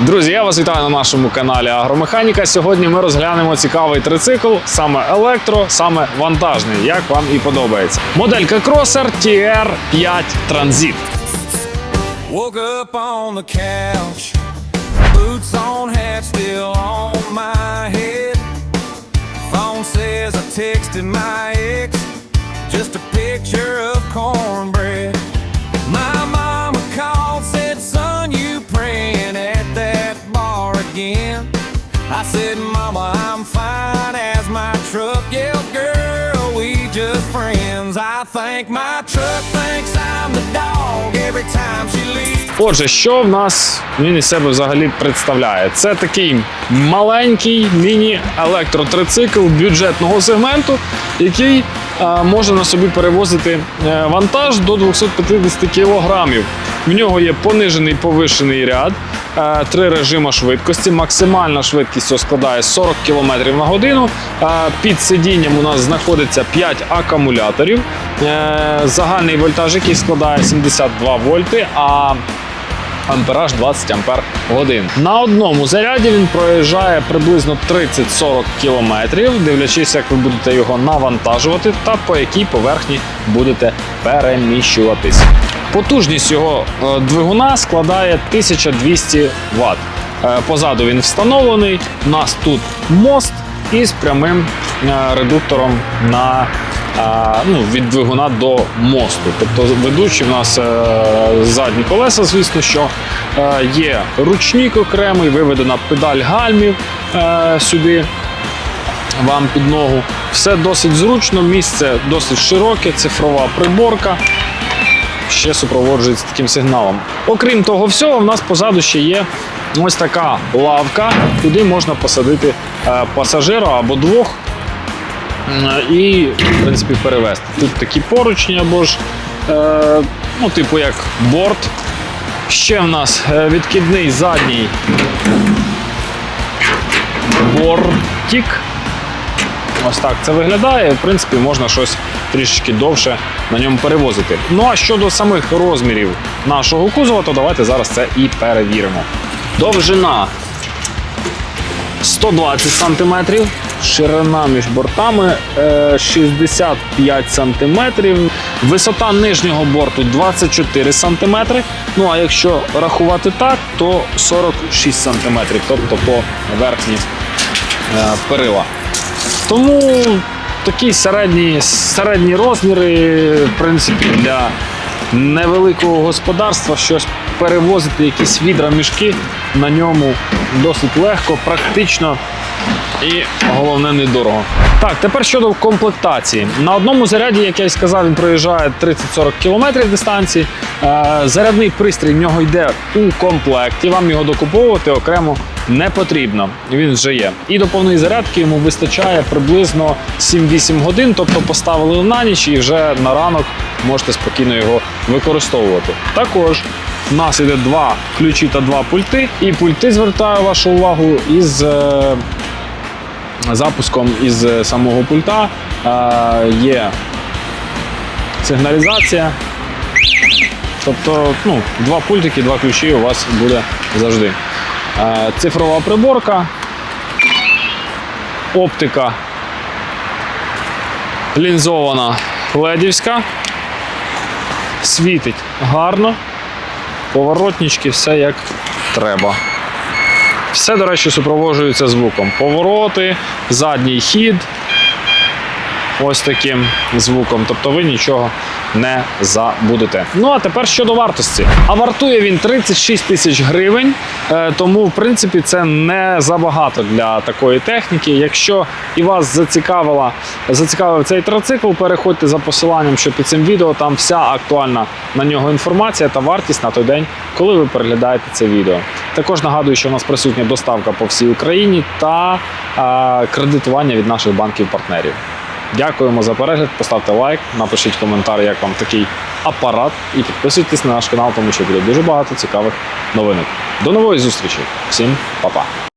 Друзі, я вас вітаю на нашому каналі Агромеханіка. Сьогодні ми розглянемо цікавий трицикл, саме електро, саме вантажний, як вам і подобається. Моделька Crosser TR5 Transit. Woke up just friends. I think my truck thinks I'm the dog every time she leaves. Отже, що в нас він із себе взагалі представляє? Це такий маленький міні-електротрицикл бюджетного сегменту, який е, може на собі перевозити е, вантаж до 250 кілограмів. В нього є понижений повишений ряд, три режими швидкості. Максимальна швидкість складає 40 км на годину. Е, Під сидінням у нас знаходиться 5 акумуляторів. Е, Загальний вольтаж, який складає 72 вольти. а ампераж 20 ампер годин. На одному заряді він проїжджає приблизно 30-40 кілометрів, дивлячись, як ви будете його навантажувати та по якій поверхні будете переміщуватись. Потужність його е, двигуна складає 1200 Вт. Е, Позаду він встановлений. У нас тут мост із прямим е, редуктором на ну, від двигуна до мосту. Тобто ведучі в нас е, задні колеса, звісно, що е, є ручник окремий, виведена педаль гальмів е, сюди. Вам під ногу. Все досить зручно, місце досить широке, цифрова приборка. Ще супроводжується таким сигналом. Окрім того всього, в нас позаду ще є ось така лавка, куди можна посадити пасажира або двох і, в принципі, перевезти. Тут такі поручні або ж, е, ну, типу як борт. Ще в нас е, відкидний задній бортик. Ось так це виглядає. В принципі, можна щось трішечки довше на ньому перевозити. Ну а щодо самих розмірів нашого кузова, то давайте зараз це і перевіримо. Довжина 120 см, ширина між бортами е, 65 см, висота нижнього борту 24 см. Ну а якщо рахувати так, то 46 см, тобто по верхні е, перила. Тому такі середні, середні розміри, в принципі, для невеликого господарства щось перевозити, якісь відра, мішки на ньому досить легко, практично і головне недорого. Так, тепер щодо комплектації. На одному заряді, як я й сказав, він проїжджає 30-40 км дистанції. Е, Зарядний пристрій в нього йде у комплекті. Вам його докуповувати окремо не потрібно. Він вже є. І до повної зарядки йому вистачає приблизно 7-8 годин, тобто поставили на ніч і вже на ранок можете спокійно його використовувати. Також у нас іде два ключі та два пульти. І пульти звертаю вашу увагу із. Запуском із е, самого пульта е, є сигналізація. Тобто, ну, два пультики, два ключі у вас буде завжди. Е, Цифрова приборка, оптика лінзована ледівська, світить гарно, поворотнички, все як треба. Все, до речі, супроводжується звуком. Повороти, задній хід. Ось таким звуком. Тобто ви нічого не забудете. Ну а тепер щодо вартості. А вартує він 36 тисяч гривень, е, тому в принципі це не забагато для такої техніки. Якщо і вас зацікавила, зацікавив цей троцикл, переходьте за посиланням, що під цим відео. Там вся актуальна на нього інформація та вартість на той день, коли ви переглядаєте це відео. Також нагадую, що у нас присутня доставка по всій Україні та кредитування від наших банків-партнерів. Дякуємо за перегляд. Поставте лайк, напишіть коментар, як вам такий апарат, і підписуйтесь на наш канал, тому що буде дуже багато цікавих новинок. До нової зустрічі! Всім па-па!